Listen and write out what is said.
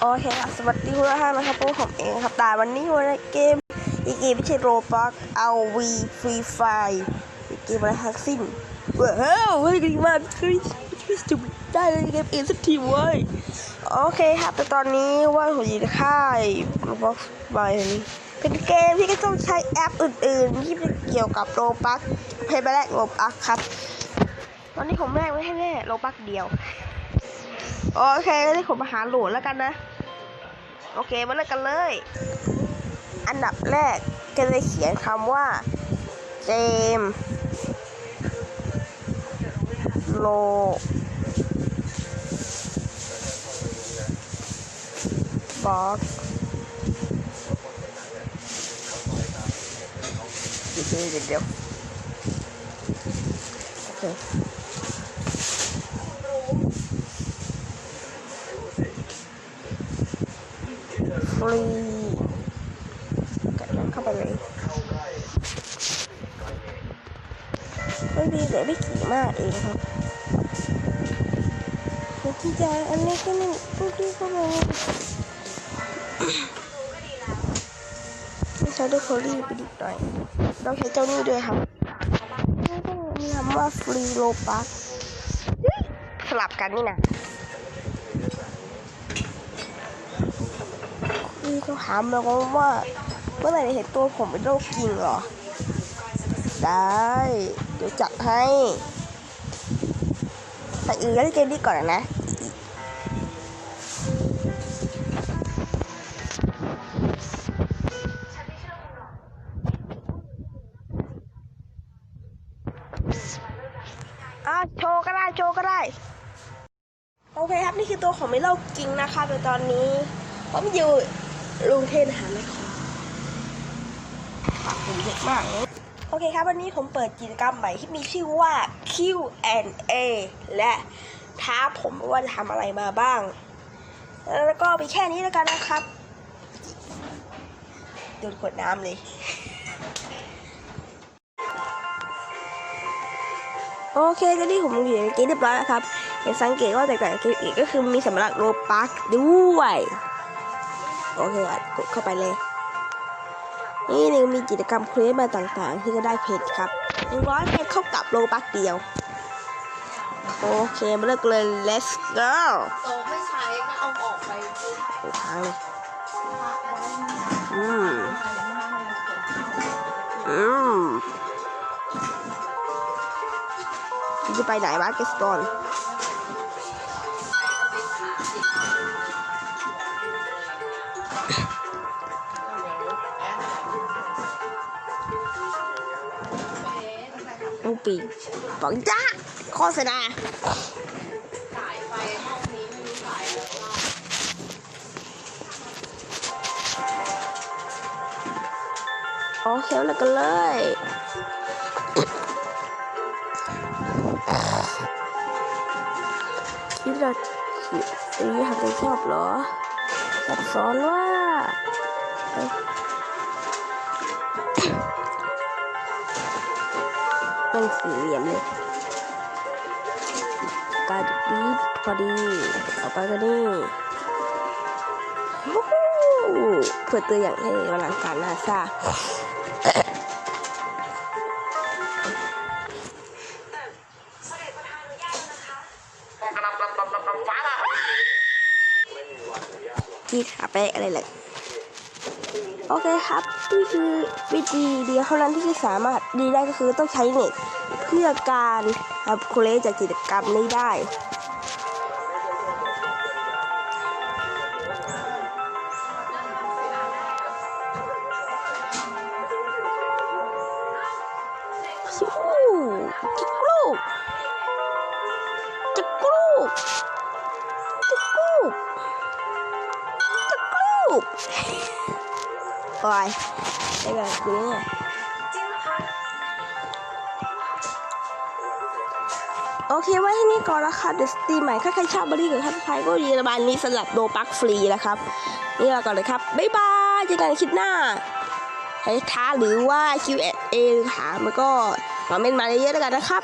โอเคครับสวัสดีทุกท่านนะครับพวกผมเองครับ แต่วันนี้วันเกม อีกเกมไม่ใช่โรบ็อกเอาวีฟรีไฟอีกเกมอะไรทั้งสิ้นว้ยเฮ้ยเฮ้ยดีมากเฮ้ยเฮ้จุดได้เลยเกมเองสักทีเว้ยโอเคครับ แต่ตอนนี้ว่าผมอยู่ในค่ายโรบ็อกบายนี้เป็นเกมที่ก็ต้องใช้แอปอื่น ๆ ที่เกี่ยวกับโรบ็อกเพย์ไปแลกโรบ็อกครับ ตอนนี้ผมแลกไว้ให้แน่โรบ็อกเดียว โอเคงั้ผมมาหาโหลดแล้วกันนะ โอเคมาเริ่มกันเลย อันดับแรกจะเลยเขียนคำว่าเกมโลบ็อกเดี๋ยวเดี๋ยวโอเค รีกัดเข้าไปเลยไม่ดีแต่ไม่ขี่มากเองครับผมที่จะอันนี้ก็นี่พูดดีเข้าไปไม่ใช้ด้วยโคลี่ไปดิบหน่อยต้องใช้เจ้านี่ด้วยครับแล้วก็มีคำว่าฟรีโลปัสสลับกันนี่นะ พี่เขาถามมาว่าเมื่อไหร่จะเห็นตัวผมเป็นโรคจริงเหรอ ได้ เดี๋ยวจัดให้ แต่อีกเล่นเกมนี้ก่อนนะอะโชว์ก็ได้โชว์ก็ได้ โอเคครับ นี่คือตัวของไม่เล่าจริงนะคะในตอนนี้ผมอยู่ กรุงเทพมหานครปากผมเยอะมากเลยโอเคครับ วันนี้ผมเปิดกิจกรรมใหม่ที่มีชื่อว่า Q&A และท้าผมว่าจะทำอะไรมาบ้าง แล้วก็ไปแค่นี้แล้วกันนะครับโดนขวดน้ำเลย โอเคตอนนี้ผมอยู่ในเกมเรียบร้อยแล้วครับ เห็นสังเกตว่าแต่กต่างจากเกมอื่นก็คือมีสำหรับโลปักด้วย โอเคกดเข้าไปเลย นี่หนึ่งมีกิจกรรมเควสมาต่างๆ ที่จะได้เพชรครับหนึ่งร้อยเพชรเข้ากับโลปักเดียว โอเคมาเลิกเลย let's go โตไม่ใช้ก็เอาออกไปโอ้ทางเลยอืมอืมจะไปไหนวะเกสตอน ลูกปีกบอกจ้าโฆษณาสายไฟห้องนี้ไม่มีสายวค่ะโอเคแล้วกันเลยคิดว่าอันนี้ทำเป็นชอบเหรอซับซ้อนว่า เป็นสี่เหลี่ยมเลยการดีพอดี ต่อไปก็นี่เพื่อตัวอย่างให้กำลังการนาซาที่ขาไปอะไรเลยโอเคครับ นี่คือวิธีเดียวเท่านั้นที่สามารถดีได้ก็คือต้องใช้เน็ต เพื่อการทำโคเลจากกิจกรรมนี้ได้จิกลูกจิกลูกจิกลูกจิกลูกโอ้ยได้แบบนี้ โอเคไว้ที่นี่ก่อนนะครับเดี๋ยวสตรีมใหม่ถ้าใครชอบบริการทักทายก็เยอรมันมีสลับโดปักฟรีนะครับ นี่เราก่อนเลยครับ บ๊ายบายเจอกันคลิปหน้าให้ท้าหรือว่า Q&A ถามมันก็คอมเมนต์มาเยอะๆแล้วกันนะครับ